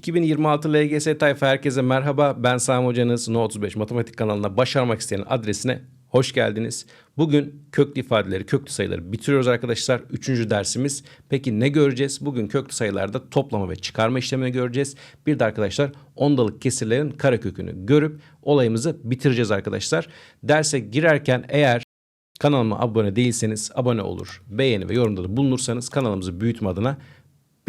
2026 LGS tayfa herkese merhaba. Ben Sami Hocanız. No 35 Matematik kanalına başarmak isteyen adresine hoş geldiniz. Bugün köklü ifadeleri, köklü sayıları bitiriyoruz arkadaşlar. Üçüncü dersimiz. Peki ne göreceğiz? Bugün köklü sayılarda toplama ve çıkarma işlemini göreceğiz. Bir de arkadaşlar ondalık kesirlerin karekökünü görüp olayımızı bitireceğiz arkadaşlar. Derse girerken eğer Kanalıma abone değilseniz abone olur, beğeni ve yorumda da bulunursanız kanalımızı büyütme adına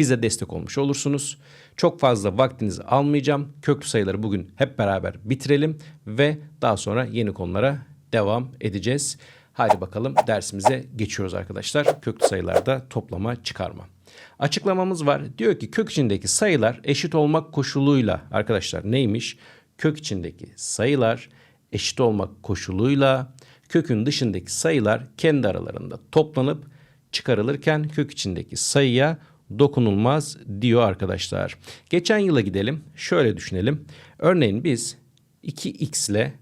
bize destek olmuş olursunuz. Çok fazla vaktinizi almayacağım. Köklü sayıları bugün hep beraber bitirelim ve daha sonra yeni konulara devam edeceğiz. Haydi bakalım dersimize geçiyoruz arkadaşlar. Köklü sayılarda toplama, çıkarma. Açıklamamız var. Diyor ki kök içindeki sayılar eşit olmak koşuluyla arkadaşlar neymiş? Kök içindeki sayılar eşit olmak koşuluyla kökün dışındaki sayılar kendi aralarında toplanıp çıkarılırken kök içindeki sayıya dokunulmaz diyor arkadaşlar. Geçen yıla gidelim. Şöyle düşünelim. Örneğin biz 2x ile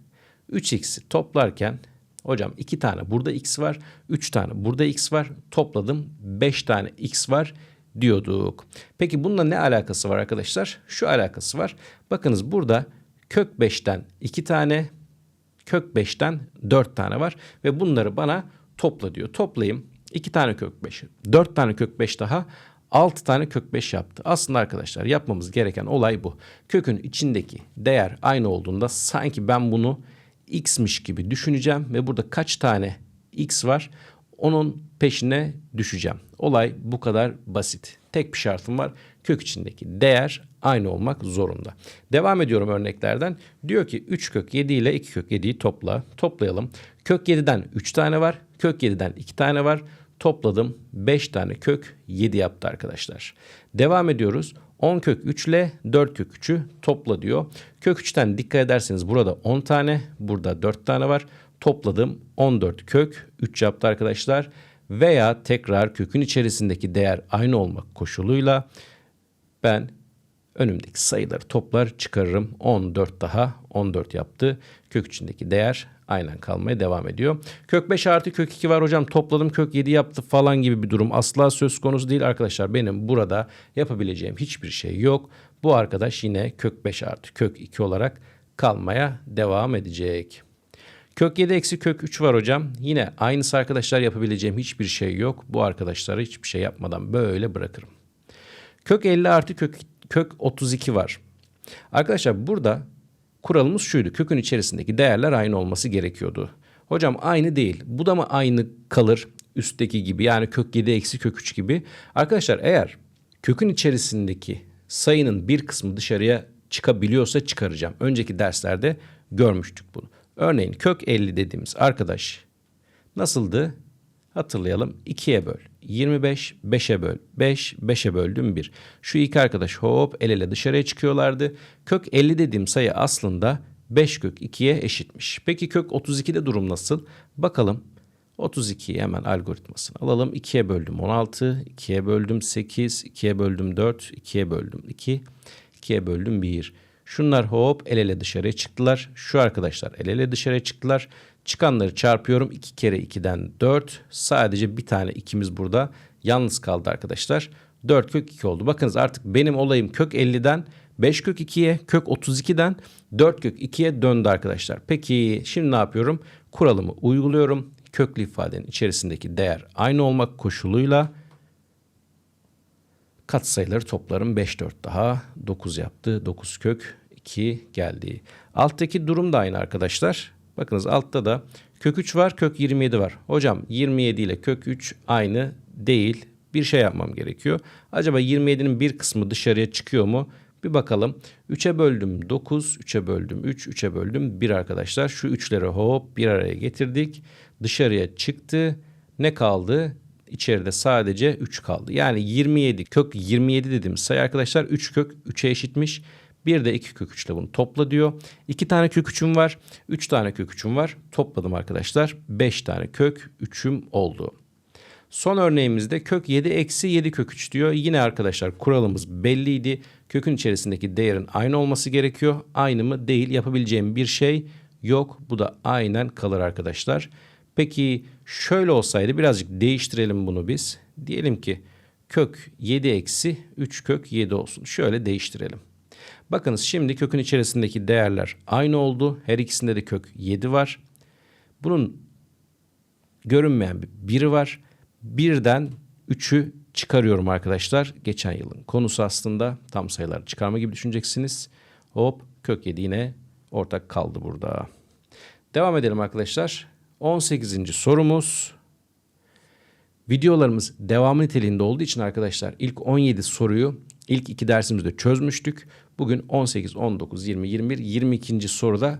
3x'i toplarken hocam 2 tane burada x var, 3 tane burada x var. Topladım 5 tane x var diyorduk. Peki bununla ne alakası var arkadaşlar? Şu alakası var. Bakınız burada kök 5'ten 2 tane, kök 5'ten 4 tane var ve bunları bana topla diyor. Toplayayım. 2 tane kök 5, 4 tane kök 5 daha 6 tane kök 5 yaptı. Aslında arkadaşlar yapmamız gereken olay bu. Kökün içindeki değer aynı olduğunda sanki ben bunu x'miş gibi düşüneceğim ve burada kaç tane x var onun peşine düşeceğim. Olay bu kadar basit. Tek bir şartım var. Kök içindeki değer aynı olmak zorunda. Devam ediyorum örneklerden. Diyor ki 3 kök 7 ile 2 kök 7'yi topla. Toplayalım. Kök 7'den 3 tane var. Kök 7'den 2 tane var. Topladım 5 tane kök 7 yaptı arkadaşlar. Devam ediyoruz. 10 kök 3 ile 4 kök 3'ü topla diyor. Kök 3'ten dikkat ederseniz burada 10 tane, burada 4 tane var. Topladım 14 kök 3 yaptı arkadaşlar. Veya tekrar kökün içerisindeki değer aynı olmak koşuluyla ben önümdeki sayıları toplar çıkarırım. 14 daha 14 yaptı. Kök içindeki değer aynen kalmaya devam ediyor. Kök 5 artı kök 2 var hocam topladım kök 7 yaptı falan gibi bir durum asla söz konusu değil arkadaşlar. Benim burada yapabileceğim hiçbir şey yok. Bu arkadaş yine kök 5 artı kök 2 olarak kalmaya devam edecek. Kök 7 eksi kök 3 var hocam. Yine aynısı arkadaşlar yapabileceğim hiçbir şey yok. Bu arkadaşlara hiçbir şey yapmadan böyle bırakırım. Kök 50 artı kök, kök 32 var. Arkadaşlar burada kuralımız şuydu. Kökün içerisindeki değerler aynı olması gerekiyordu. Hocam aynı değil. Bu da mı aynı kalır üstteki gibi yani kök 7 eksi kök 3 gibi. Arkadaşlar eğer kökün içerisindeki sayının bir kısmı dışarıya çıkabiliyorsa çıkaracağım. Önceki derslerde görmüştük bunu. Örneğin kök 50 dediğimiz arkadaş nasıldı? Hatırlayalım 2'ye böl. 25, 5'e böl. 5, 5'e böldüm 1. Şu iki arkadaş hop el ele dışarıya çıkıyorlardı. Kök 50 dediğim sayı aslında 5 kök 2'ye eşitmiş. Peki kök 32'de durum nasıl? Bakalım. 32'yi hemen algoritmasını alalım. 2'ye böldüm 16, 2'ye böldüm 8, 2'ye böldüm 4, 2'ye böldüm 2, 2'ye böldüm 1. Şunlar hop el ele dışarıya çıktılar. Şu arkadaşlar el ele dışarıya çıktılar. Çıkanları çarpıyorum. 2 kere 2'den 4. Sadece bir tane ikimiz burada yalnız kaldı arkadaşlar. 4 kök 2 oldu. Bakınız artık benim olayım kök 50'den 5 kök 2'ye kök 32'den 4 kök 2'ye döndü arkadaşlar. Peki şimdi ne yapıyorum? Kuralımı uyguluyorum. Köklü ifadenin içerisindeki değer aynı olmak koşuluyla katsayıları toplarım 5 4 daha 9 yaptı. 9 kök 2 geldi. Alttaki durum da aynı arkadaşlar. Bakınız altta da kök 3 var kök 27 var. Hocam 27 ile kök 3 aynı değil. Bir şey yapmam gerekiyor. Acaba 27'nin bir kısmı dışarıya çıkıyor mu? Bir bakalım. 3'e böldüm 9, 3'e böldüm 3, 3'e böldüm 1 arkadaşlar. Şu 3'leri hop bir araya getirdik. Dışarıya çıktı. Ne kaldı? İçeride sadece 3 kaldı. Yani 27 kök 27 dedim sayı arkadaşlar 3 kök 3'e eşitmiş. Bir de 2 kök 3 ile bunu topla diyor. 2 tane kök 3'üm var. 3 tane kök 3'üm var. Topladım arkadaşlar. 5 tane kök 3'üm oldu. Son örneğimizde kök 7 eksi 7 kök 3 diyor. Yine arkadaşlar kuralımız belliydi. Kökün içerisindeki değerin aynı olması gerekiyor. Aynı mı değil yapabileceğim bir şey yok. Bu da aynen kalır arkadaşlar. Peki şöyle olsaydı birazcık değiştirelim bunu biz. Diyelim ki kök 7 eksi 3 kök 7 olsun. Şöyle değiştirelim. Bakınız şimdi kökün içerisindeki değerler aynı oldu. Her ikisinde de kök 7 var. Bunun görünmeyen bir biri var. Birden 3'ü çıkarıyorum arkadaşlar. Geçen yılın konusu aslında tam sayılar çıkarma gibi düşüneceksiniz. Hop kök 7 yine ortak kaldı burada. Devam edelim arkadaşlar. 18. sorumuz. Videolarımız devam niteliğinde olduğu için arkadaşlar ilk 17 soruyu ilk iki dersimizde çözmüştük. Bugün 18, 19, 20, 21, 22. soruda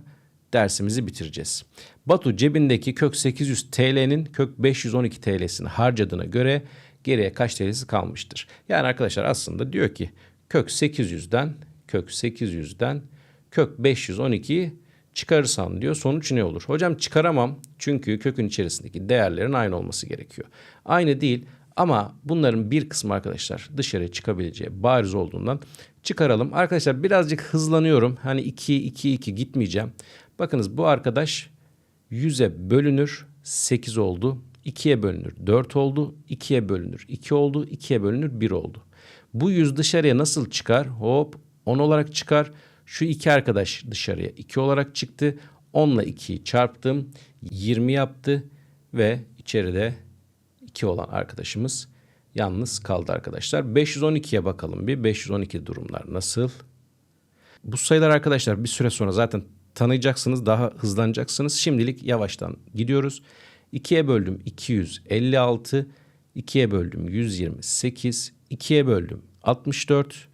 dersimizi bitireceğiz. Batu cebindeki kök 800 TL'nin kök 512 TL'sini harcadığına göre geriye kaç TL'si kalmıştır? Yani arkadaşlar aslında diyor ki kök 800'den kök 800'den kök 512'yi çıkarırsan diyor sonuç ne olur? Hocam çıkaramam çünkü kökün içerisindeki değerlerin aynı olması gerekiyor. Aynı değil ama bunların bir kısmı arkadaşlar dışarıya çıkabileceği bariz olduğundan çıkaralım. Arkadaşlar birazcık hızlanıyorum. Hani 2 2 2 gitmeyeceğim. Bakınız bu arkadaş 100'e bölünür 8 oldu. 2'ye bölünür 4 oldu. 2'ye bölünür 2 oldu. 2'ye bölünür 1 oldu. Bu 100 dışarıya nasıl çıkar? Hop 10 olarak çıkar. Şu iki arkadaş dışarıya 2 olarak çıktı. 10 ile 2'yi çarptım. 20 yaptı ve içeride 2 olan arkadaşımız yalnız kaldı arkadaşlar. 512'ye bakalım bir. 512 durumlar nasıl? Bu sayılar arkadaşlar bir süre sonra zaten tanıyacaksınız, daha hızlanacaksınız. Şimdilik yavaştan gidiyoruz. 2'ye böldüm 256, 2'ye böldüm 128, 2'ye böldüm 64,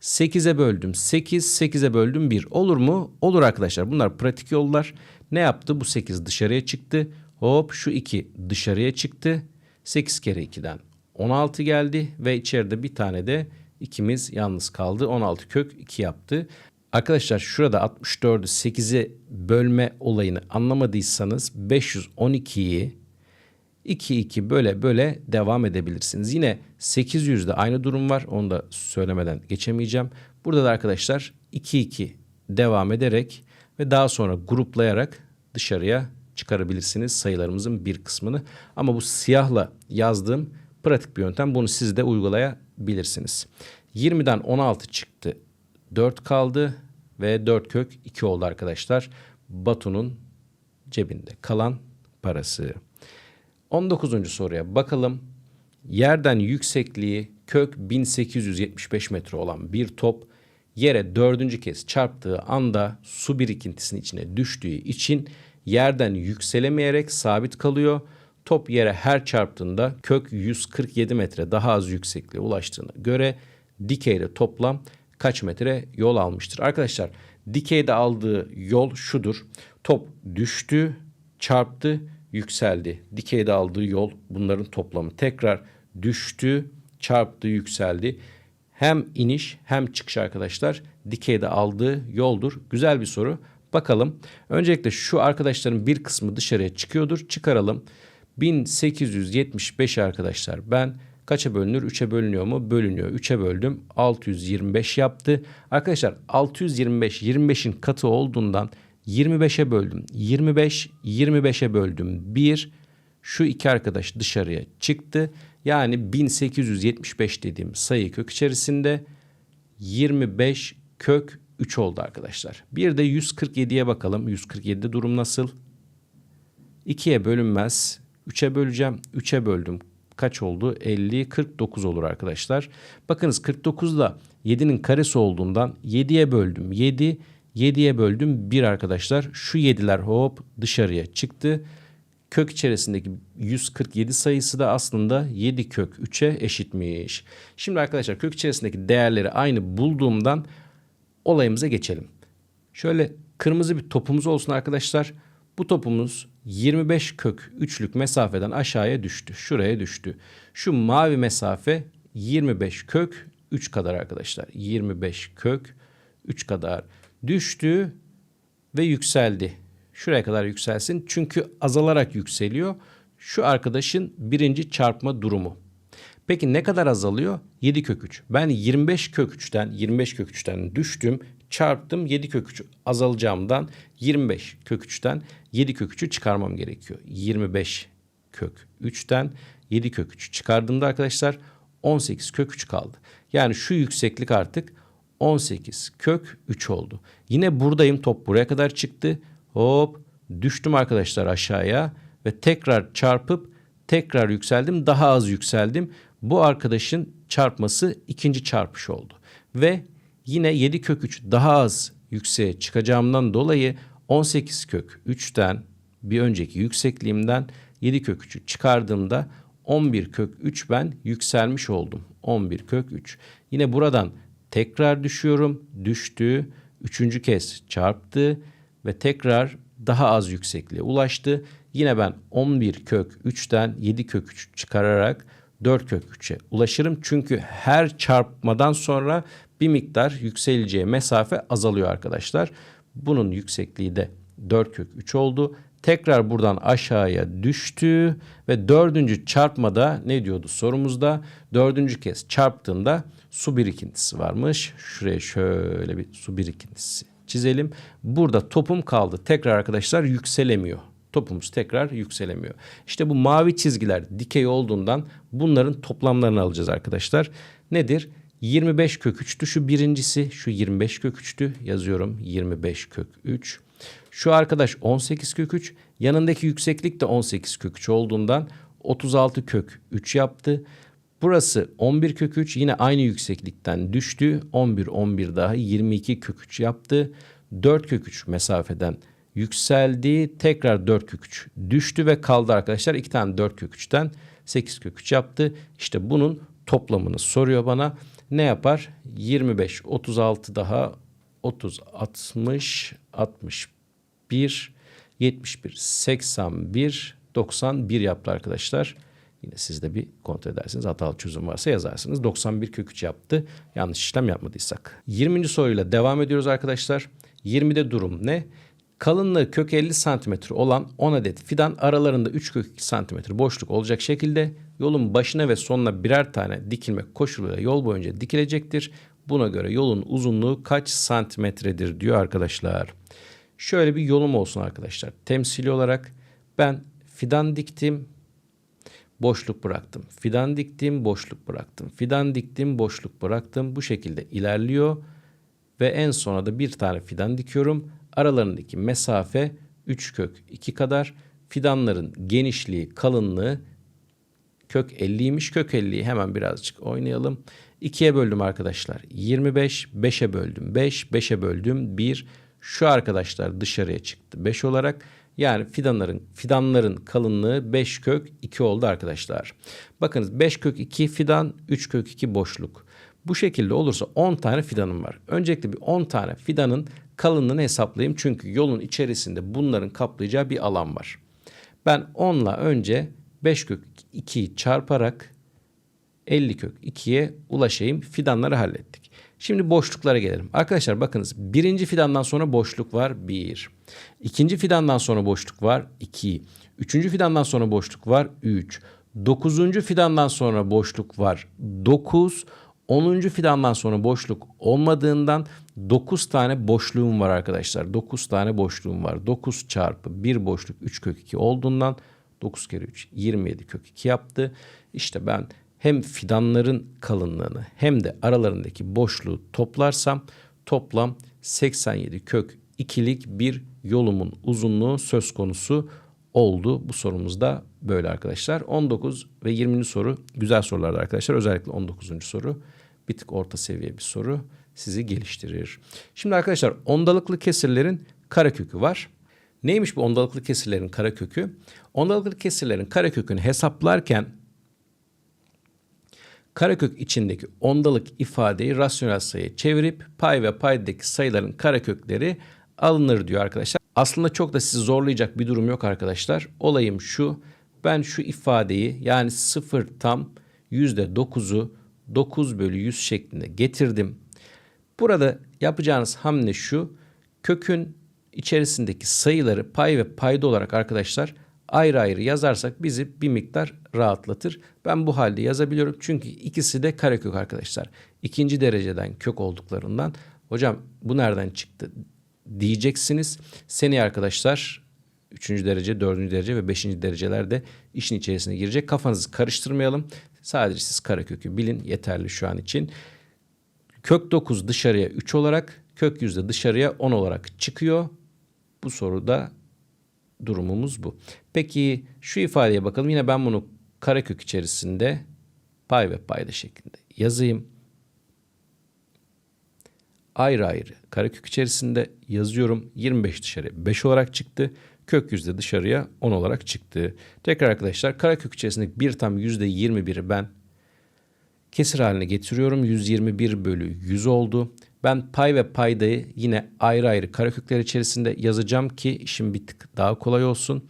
8'e böldüm 8, 8'e böldüm 1. Olur mu? Olur arkadaşlar. Bunlar pratik yollar. Ne yaptı? Bu 8 dışarıya çıktı. Hop şu 2 dışarıya çıktı. 8 kere 2'den 16 geldi ve içeride bir tane de ikimiz yalnız kaldı. 16 kök 2 yaptı. Arkadaşlar şurada 64'ü 8'e bölme olayını anlamadıysanız 512'yi 2 2 böyle böyle devam edebilirsiniz. Yine 800'de aynı durum var. Onu da söylemeden geçemeyeceğim. Burada da arkadaşlar 2 2 devam ederek ve daha sonra gruplayarak dışarıya çıkarabilirsiniz sayılarımızın bir kısmını. Ama bu siyahla yazdığım pratik bir yöntem. Bunu siz de uygulayabilirsiniz. 20'den 16 çıktı. 4 kaldı ve 4 kök 2 oldu arkadaşlar. Batu'nun cebinde kalan parası. 19. soruya bakalım. Yerden yüksekliği kök 1875 metre olan bir top yere dördüncü kez çarptığı anda su birikintisinin içine düştüğü için yerden yükselemeyerek sabit kalıyor. Top yere her çarptığında kök 147 metre daha az yüksekliğe ulaştığına göre dikeyde toplam kaç metre yol almıştır? Arkadaşlar dikeyde aldığı yol şudur. Top düştü, çarptı, yükseldi. Dikeyde aldığı yol bunların toplamı. Tekrar düştü, çarptı, yükseldi. Hem iniş hem çıkış arkadaşlar dikeyde aldığı yoldur. Güzel bir soru. Bakalım. Öncelikle şu arkadaşların bir kısmı dışarıya çıkıyordur. Çıkaralım. 1875 arkadaşlar ben kaça bölünür? 3'e bölünüyor mu? Bölünüyor. 3'e böldüm. 625 yaptı. Arkadaşlar 625 25'in katı olduğundan 25'e böldüm. 25 25'e böldüm. 1 şu iki arkadaş dışarıya çıktı. Yani 1875 dediğim sayı kök içerisinde 25 kök 3 oldu arkadaşlar. Bir de 147'ye bakalım. 147'de durum nasıl? 2'ye bölünmez. 3'e böleceğim. 3'e böldüm. Kaç oldu? 50, 49 olur arkadaşlar. Bakınız 49 ile 7'nin karesi olduğundan 7'ye böldüm. 7, 7'ye böldüm 1 arkadaşlar. Şu 7'ler hop dışarıya çıktı. Kök içerisindeki 147 sayısı da aslında 7 kök 3'e eşitmiş. Şimdi arkadaşlar kök içerisindeki değerleri aynı bulduğumdan olayımıza geçelim. Şöyle kırmızı bir topumuz olsun arkadaşlar. Bu topumuz 25 kök 3'lük mesafeden aşağıya düştü. Şuraya düştü. Şu mavi mesafe 25 kök 3 kadar arkadaşlar. 25 kök 3 kadar düştü ve yükseldi. Şuraya kadar yükselsin. Çünkü azalarak yükseliyor. Şu arkadaşın birinci çarpma durumu. Peki ne kadar azalıyor? 7 kök 3. Ben 25 kök 3'ten 25 kök 3'ten düştüm. Çarptım 7 kök 3 azalacağımdan 25 kök 3'ten 7 kök 3'ü çıkarmam gerekiyor. 25 kök 3'ten 7 kök 3 çıkardığımda arkadaşlar 18 kök 3 kaldı. Yani şu yükseklik artık 18 kök 3 oldu. Yine buradayım top buraya kadar çıktı. Hop düştüm arkadaşlar aşağıya ve tekrar çarpıp tekrar yükseldim. Daha az yükseldim. Bu arkadaşın çarpması ikinci çarpış oldu. Ve yine 7 kök 3 daha az yükseğe çıkacağımdan dolayı 18 kök 3'ten bir önceki yüksekliğimden 7 kök 3'ü çıkardığımda 11 kök 3 ben yükselmiş oldum. 11 kök 3. Yine buradan tekrar düşüyorum. Düştü. Üçüncü kez çarptı ve tekrar daha az yüksekliğe ulaştı. Yine ben 11 kök 3'ten 7 kök 3 çıkararak 4 kök 3'e ulaşırım. Çünkü her çarpmadan sonra bir miktar yükseleceği mesafe azalıyor arkadaşlar. Bunun yüksekliği de 4 kök 3 oldu. Tekrar buradan aşağıya düştü ve dördüncü çarpmada ne diyordu sorumuzda? Dördüncü kez çarptığında su birikintisi varmış. Şuraya şöyle bir su birikintisi çizelim. Burada topum kaldı. Tekrar arkadaşlar yükselemiyor. Topumuz tekrar yükselemiyor. İşte bu mavi çizgiler dikey olduğundan bunların toplamlarını alacağız arkadaşlar. Nedir? 25 kök 3'tü şu birincisi. Şu 25 kök 3'tü. Yazıyorum 25 kök 3. Şu arkadaş 18 kök 3. Yanındaki yükseklik de 18 kök 3 olduğundan 36 kök 3 yaptı. Burası 11 kök 3 yine aynı yükseklikten düştü. 11 11 daha 22 kök 3 yaptı. 4 kök 3 mesafeden yükseldi. Tekrar 4 kök 3 düştü ve kaldı arkadaşlar. 2 tane 4 kök 3'ten 8 kök 3 yaptı. İşte bunun toplamını soruyor bana. Ne yapar? 25 36 daha 30 60 61 71 81 91 yaptı arkadaşlar. Yine siz de bir kontrol edersiniz. Hatalı çözüm varsa yazarsınız. 91 kök 3 yaptı. Yanlış işlem yapmadıysak. 20. soruyla devam ediyoruz arkadaşlar. 20'de durum ne? Kalınlığı kök 50 cm olan 10 adet fidan aralarında 3 kök 2 cm boşluk olacak şekilde yolun başına ve sonuna birer tane dikilmek koşuluyla yol boyunca dikilecektir. Buna göre yolun uzunluğu kaç santimetredir diyor arkadaşlar. Şöyle bir yolum olsun arkadaşlar. Temsili olarak ben fidan diktim, boşluk bıraktım. Fidan diktim, boşluk bıraktım. Fidan diktim, boşluk bıraktım. Bu şekilde ilerliyor ve en sona da bir tane fidan dikiyorum. Aralarındaki mesafe 3 kök 2 kadar. Fidanların genişliği, kalınlığı kök 50'ymiş. Kök 50'yi hemen birazcık oynayalım. 2'ye böldüm arkadaşlar. 25, 5'e böldüm 5, 5'e böldüm 1. Şu arkadaşlar dışarıya çıktı 5 olarak. Yani fidanların fidanların kalınlığı 5 kök 2 oldu arkadaşlar. Bakınız 5 kök 2 fidan, 3 kök 2 boşluk. Bu şekilde olursa 10 tane fidanım var. Öncelikle bir 10 tane fidanın kalınlığını hesaplayayım. Çünkü yolun içerisinde bunların kaplayacağı bir alan var. Ben 10 ile önce 5 kök 2'yi çarparak 50 kök 2'ye ulaşayım. Fidanları hallettik. Şimdi boşluklara gelelim. Arkadaşlar bakınız birinci fidandan sonra boşluk var 1. İkinci fidandan sonra boşluk var 2. Üçüncü fidandan sonra boşluk var 3. Dokuzuncu fidandan sonra boşluk var 9. Onuncu fidandan sonra boşluk olmadığından 9 tane boşluğum var arkadaşlar. 9 tane boşluğum var. 9 çarpı 1 boşluk 3 kök 2 olduğundan 9 kere 3 27 kök 2 yaptı. İşte ben hem fidanların kalınlığını hem de aralarındaki boşluğu toplarsam toplam 87 kök 2'lik bir yolumun uzunluğu söz konusu oldu. Bu sorumuzda böyle arkadaşlar. 19 ve 20. soru güzel sorulardı arkadaşlar. Özellikle 19. soru bir tık orta seviye bir soru sizi geliştirir. Şimdi arkadaşlar ondalıklı kesirlerin karekökü var. Neymiş bu ondalıklı kesirlerin karekökü? Ondalıklı kesirlerin karekökünü hesaplarken karekök içindeki ondalık ifadeyi rasyonel sayıya çevirip pay ve paydaki sayıların karekökleri alınır diyor arkadaşlar. Aslında çok da sizi zorlayacak bir durum yok arkadaşlar. Olayım şu. Ben şu ifadeyi yani 0 tam %9'u 9 bölü 100 şeklinde getirdim. Burada yapacağınız hamle şu. Kökün içerisindeki sayıları pay ve payda olarak arkadaşlar ayrı ayrı yazarsak bizi bir miktar rahatlatır. Ben bu halde yazabiliyorum çünkü ikisi de karekök arkadaşlar. İkinci dereceden kök olduklarından hocam bu nereden çıktı diyeceksiniz. Seni arkadaşlar 3. derece, 4. derece ve 5. derecelerde işin içerisine girecek. Kafanızı karıştırmayalım. Sadece siz karekökü bilin yeterli şu an için. Kök 9 dışarıya 3 olarak, kök yüzde dışarıya 10 olarak çıkıyor. Bu soruda durumumuz bu. Peki şu ifadeye bakalım. Yine ben bunu karekök içerisinde pay ve payda şeklinde yazayım. Ayrı ayrı karekök içerisinde yazıyorum. 25 dışarıya 5 olarak çıktı. Kök yüzde dışarıya 10 olarak çıktı. Tekrar arkadaşlar karekök içerisindeki bir tam yüzde 21'i ben kesir haline getiriyorum. 121 bölü 100 oldu. Ben pay ve paydayı yine ayrı ayrı karekökler içerisinde yazacağım ki işim bir tık daha kolay olsun.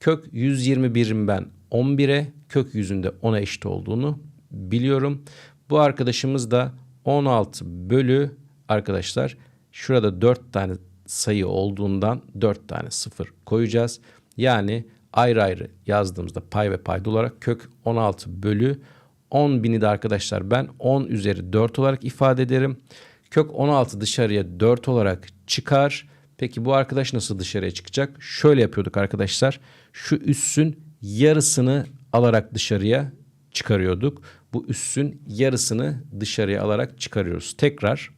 Kök 121'in ben 11'e, kök yüzünde 10'a eşit olduğunu biliyorum. Bu arkadaşımız da 16 bölü arkadaşlar şurada 4 tane sayı olduğundan 4 tane sıfır koyacağız. Yani ayrı ayrı yazdığımızda pay ve payda olarak kök 16 bölü 10 bini de arkadaşlar ben 10 üzeri 4 olarak ifade ederim. Kök 16 dışarıya 4 olarak çıkar. Peki bu arkadaş nasıl dışarıya çıkacak? Şöyle yapıyorduk arkadaşlar. Şu üssün yarısını alarak dışarıya çıkarıyorduk. Bu üssün yarısını dışarıya alarak çıkarıyoruz. Tekrar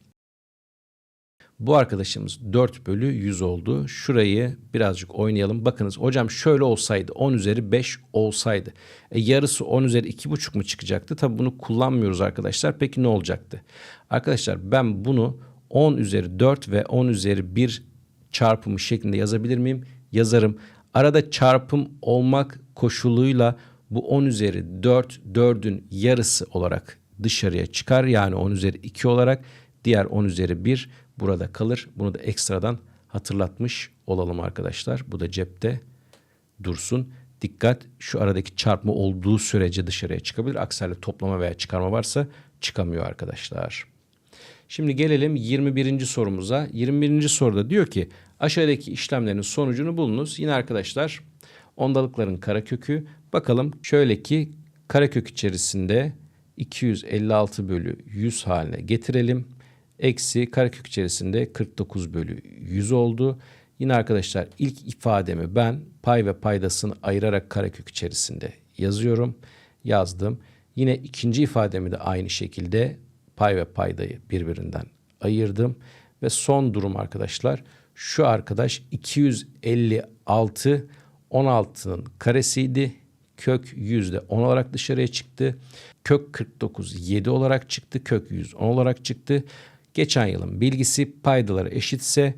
bu arkadaşımız 4 bölü 100 oldu. Şurayı birazcık oynayalım. Bakınız hocam şöyle olsaydı 10 üzeri 5 olsaydı. E, yarısı 10 üzeri 2,5 mu çıkacaktı? Tabi bunu kullanmıyoruz arkadaşlar. Peki ne olacaktı? Arkadaşlar ben bunu 10 üzeri 4 ve 10 üzeri 1 çarpımı şeklinde yazabilir miyim? Yazarım. Arada çarpım olmak koşuluyla bu 10 üzeri 4 4'ün yarısı olarak dışarıya çıkar. Yani 10 üzeri 2 olarak diğer 10 üzeri 1 burada kalır. Bunu da ekstradan hatırlatmış olalım arkadaşlar. Bu da cepte dursun. Dikkat şu aradaki çarpma olduğu sürece dışarıya çıkabilir. Aksi toplama veya çıkarma varsa çıkamıyor arkadaşlar. Şimdi gelelim 21. sorumuza. 21. soruda diyor ki aşağıdaki işlemlerin sonucunu bulunuz. Yine arkadaşlar ondalıkların karekökü. Bakalım şöyle ki karekök içerisinde 256 bölü 100 haline getirelim. Eksi karekök içerisinde 49 bölü 100 oldu. Yine arkadaşlar ilk ifademi ben pay ve paydasını ayırarak karekök içerisinde yazıyorum. Yazdım. Yine ikinci ifademi de aynı şekilde pay ve paydayı birbirinden ayırdım. Ve son durum arkadaşlar şu arkadaş 256 16'nın karesiydi. Kök yüzde 10 olarak dışarıya çıktı. Kök 49 7 olarak çıktı. Kök 100 10 olarak çıktı. Geçen yılın bilgisi paydaları eşitse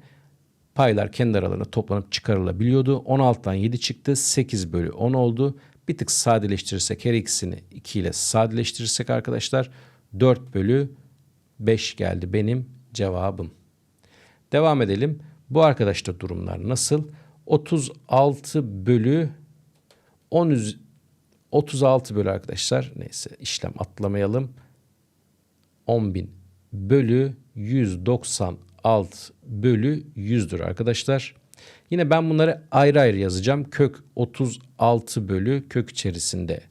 paylar kendi aralarında toplanıp çıkarılabiliyordu. 16'dan 7 çıktı. 8 bölü 10 oldu. Bir tık sadeleştirirsek her ikisini 2 ile sadeleştirirsek arkadaşlar 4 bölü 5 geldi benim cevabım. Devam edelim. Bu arkadaşta durumlar nasıl? 36 bölü 10 üz 36 bölü arkadaşlar neyse işlem atlamayalım. 10.000 bölü 196 bölü 100'dür arkadaşlar. Yine ben bunları ayrı ayrı yazacağım. Kök 36 bölü kök içerisinde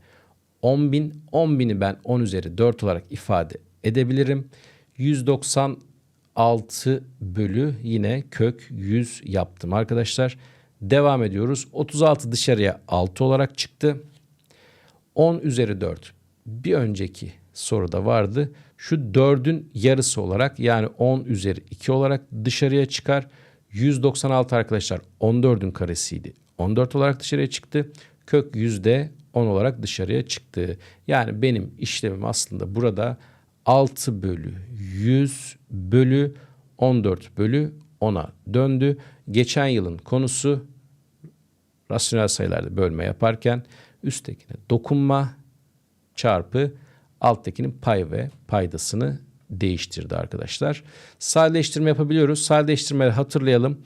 10.000. 10.000'i ben 10 üzeri 4 olarak ifade edebilirim. 196 bölü yine kök 100 yaptım arkadaşlar. Devam ediyoruz. 36 dışarıya 6 olarak çıktı. 10 üzeri 4 bir önceki soruda vardı. Şu 4'ün yarısı olarak yani 10 üzeri 2 olarak dışarıya çıkar. 196 arkadaşlar 14'ün karesiydi. 14 olarak dışarıya çıktı. Kök yüzde 10 olarak dışarıya çıktı. Yani benim işlemim aslında burada 6 bölü 100 bölü 14 bölü 10'a döndü. Geçen yılın konusu rasyonel sayılarda bölme yaparken üsttekine dokunma çarpı alttakinin pay ve paydasını değiştirdi arkadaşlar. Sadeleştirme yapabiliyoruz. Sadeleştirmeleri hatırlayalım.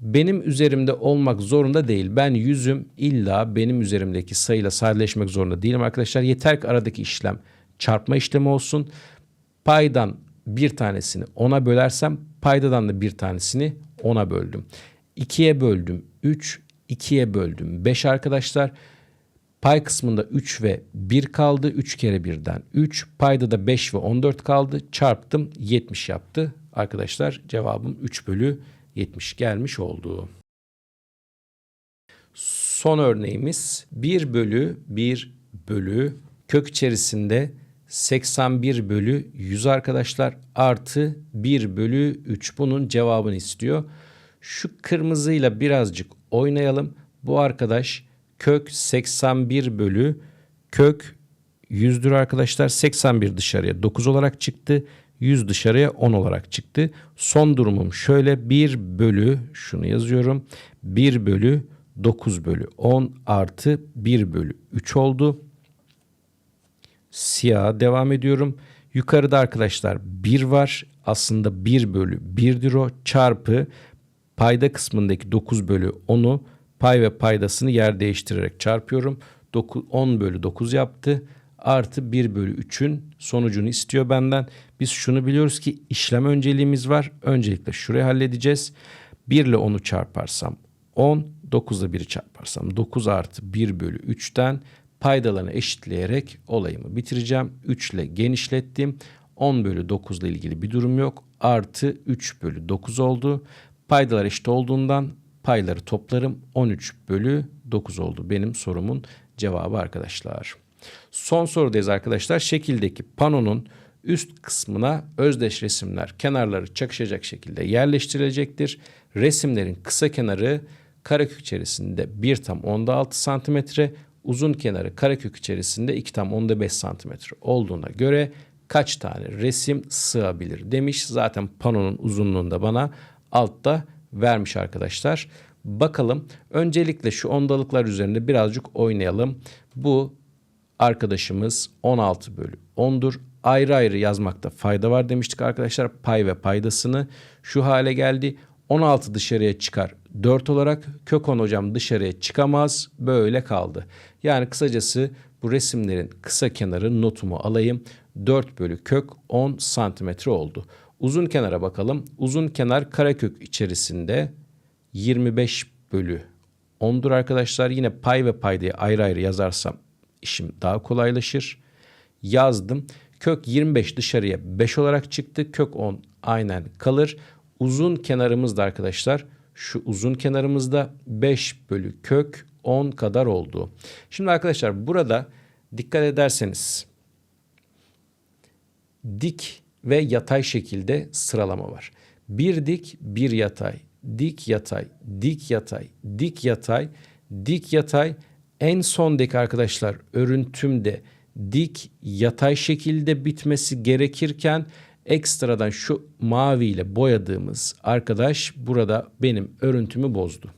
Benim üzerimde olmak zorunda değil. Ben yüzüm illa benim üzerimdeki sayıyla sadeleşmek zorunda değilim arkadaşlar. Yeter ki aradaki işlem çarpma işlemi olsun. Paydan bir tanesini 10'a bölersem paydadan da bir tanesini 10'a böldüm. 2'ye böldüm 3, 2'ye böldüm 5 arkadaşlar. Pay kısmında 3 ve 1 kaldı. 3 kere 1'den 3. Payda da 5 ve 14 kaldı. Çarptım 70 yaptı. Arkadaşlar cevabım 3 bölü 70 gelmiş oldu. Son örneğimiz 1 bölü 1 bölü kök içerisinde 81 bölü 100 arkadaşlar artı 1 bölü 3 bunun cevabını istiyor. Şu kırmızıyla birazcık oynayalım. Bu arkadaş kök 81 bölü kök 100'dür arkadaşlar. 81 dışarıya 9 olarak çıktı. 100 dışarıya 10 olarak çıktı. Son durumum şöyle 1 bölü şunu yazıyorum. 1 bölü 9 bölü 10 artı 1 bölü 3 oldu. Siyah devam ediyorum. Yukarıda arkadaşlar 1 var. Aslında 1 bölü 1'dir o çarpı payda kısmındaki 9 bölü 10'u pay ve paydasını yer değiştirerek çarpıyorum. 9, 10 bölü 9 yaptı. Artı 1 bölü 3'ün sonucunu istiyor benden. Biz şunu biliyoruz ki işlem önceliğimiz var. Öncelikle şurayı halledeceğiz. 1 ile 10'u çarparsam 10, 9 ile 1'i çarparsam 9 artı 1 bölü 3'ten paydalarını eşitleyerek olayımı bitireceğim. 3 ile genişlettim. 10 bölü 9 ile ilgili bir durum yok. Artı 3 bölü 9 oldu. Paydalar eşit olduğundan payları toplarım. 13 bölü 9 oldu benim sorumun cevabı arkadaşlar. Son sorudayız arkadaşlar. Şekildeki panonun üst kısmına özdeş resimler kenarları çakışacak şekilde yerleştirilecektir. Resimlerin kısa kenarı karekök içerisinde 1 tam onda 6 santimetre, uzun kenarı karekök içerisinde 2 tam onda 5 santimetre olduğuna göre kaç tane resim sığabilir demiş. Zaten panonun uzunluğunda bana altta vermiş arkadaşlar. Bakalım öncelikle şu ondalıklar üzerinde birazcık oynayalım. Bu arkadaşımız 16 bölü 10'dur. Ayrı ayrı yazmakta fayda var demiştik arkadaşlar. Pay ve paydasını şu hale geldi. 16 dışarıya çıkar 4 olarak kök 10 hocam dışarıya çıkamaz böyle kaldı. Yani kısacası bu resimlerin kısa kenarı notumu alayım. 4 bölü kök 10 santimetre oldu. Uzun kenara bakalım. Uzun kenar karekök içerisinde 25 bölü 10'dur arkadaşlar. Yine pay ve paydayı ayrı ayrı yazarsam işim daha kolaylaşır. Yazdım. Kök 25 dışarıya 5 olarak çıktı. Kök 10 aynen kalır. Uzun kenarımız da arkadaşlar şu uzun kenarımızda 5 bölü kök 10 kadar oldu. Şimdi arkadaşlar burada dikkat ederseniz dik ve yatay şekilde sıralama var. Bir dik, bir yatay, dik yatay, dik yatay, dik yatay, dik yatay. En sondaki arkadaşlar örüntümde dik yatay şekilde bitmesi gerekirken ekstradan şu maviyle boyadığımız arkadaş burada benim örüntümü bozdu.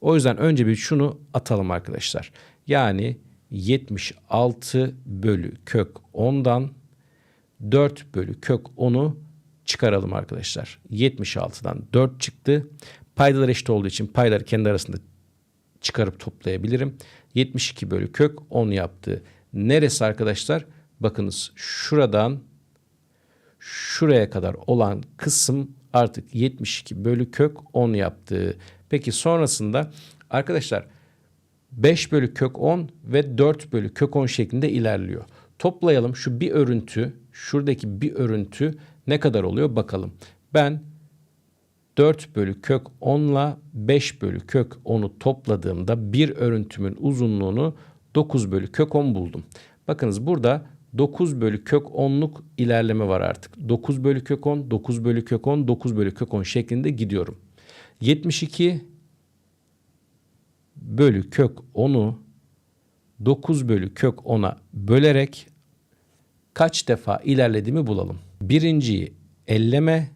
O yüzden önce bir şunu atalım arkadaşlar. Yani 76 bölü kök 10'dan 4 bölü kök 10'u çıkaralım arkadaşlar. 76'dan 4 çıktı. Paydalar eşit olduğu için payları kendi arasında çıkarıp toplayabilirim. 72 bölü kök 10 yaptı. Neresi arkadaşlar? Bakınız şuradan şuraya kadar olan kısım artık 72 bölü kök 10 yaptı. Peki sonrasında arkadaşlar 5 bölü kök 10 ve 4 bölü kök 10 şeklinde ilerliyor. Toplayalım şu bir örüntü, şuradaki bir örüntü ne kadar oluyor bakalım. Ben 4 bölü kök 10 ile 5 bölü kök 10'u topladığımda bir örüntümün uzunluğunu 9 bölü kök 10 buldum. Bakınız burada 9 bölü kök 10'luk ilerleme var artık. 9 bölü kök 10, 9 bölü kök 10, 9 bölü kök 10 şeklinde gidiyorum. 72 bölü kök 10'u 9 bölü kök 10'a bölerek kaç defa ilerlediğimi bulalım. Birinciyi elleme,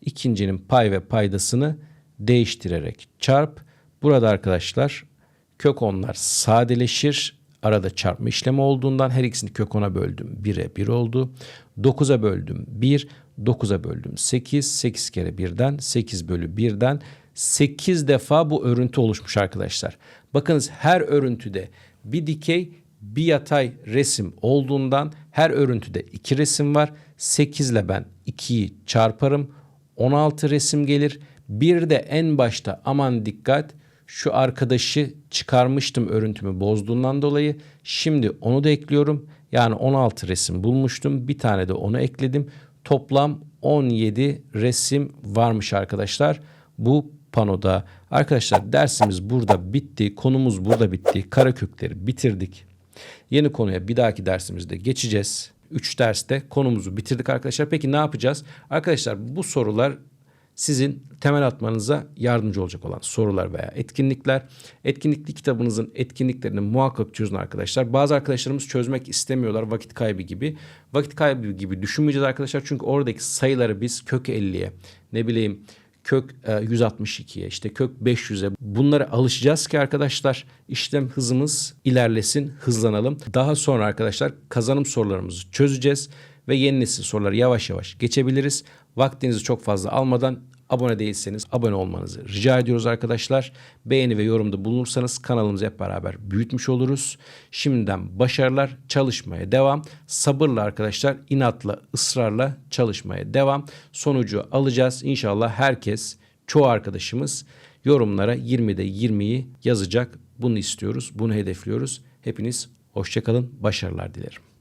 ikincinin pay ve paydasını değiştirerek çarp. Burada arkadaşlar kök 10'lar sadeleşir. Arada çarpma işlemi olduğundan her ikisini kök 10'a böldüm. 1'e 1 oldu. 9'a böldüm 1. 9'a böldüm 8. 8 kere 1'den 8 bölü 1'den 8 defa bu örüntü oluşmuş arkadaşlar. Bakınız her örüntüde bir dikey bir yatay resim olduğundan her örüntüde iki resim var. 8 ile ben 2'yi çarparım. 16 resim gelir. Bir de en başta aman dikkat şu arkadaşı çıkarmıştım örüntümü bozduğundan dolayı. Şimdi onu da ekliyorum. Yani 16 resim bulmuştum. Bir tane de onu ekledim. Toplam 17 resim varmış arkadaşlar. Bu panoda. Arkadaşlar dersimiz burada bitti. Konumuz burada bitti. Kara kökleri bitirdik. Yeni konuya bir dahaki dersimizde geçeceğiz. 3 derste konumuzu bitirdik arkadaşlar. Peki ne yapacağız? Arkadaşlar bu sorular sizin temel atmanıza yardımcı olacak olan sorular veya etkinlikler. Etkinlikli kitabınızın etkinliklerini muhakkak çözün arkadaşlar. Bazı arkadaşlarımız çözmek istemiyorlar vakit kaybı gibi. Vakit kaybı gibi düşünmeyeceğiz arkadaşlar. Çünkü oradaki sayıları biz kök 50'ye ne bileyim kök e, 162'ye işte kök 500'e bunlara alışacağız ki arkadaşlar işlem hızımız ilerlesin hızlanalım. Daha sonra arkadaşlar kazanım sorularımızı çözeceğiz ve yeni nesil soruları yavaş yavaş geçebiliriz. Vaktinizi çok fazla almadan abone değilseniz abone olmanızı rica ediyoruz arkadaşlar. Beğeni ve yorumda bulunursanız kanalımızı hep beraber büyütmüş oluruz. Şimdiden başarılar çalışmaya devam. Sabırla arkadaşlar inatla ısrarla çalışmaya devam. Sonucu alacağız. İnşallah herkes çoğu arkadaşımız yorumlara 20'de 20'yi yazacak. Bunu istiyoruz. Bunu hedefliyoruz. Hepiniz hoşçakalın. Başarılar dilerim.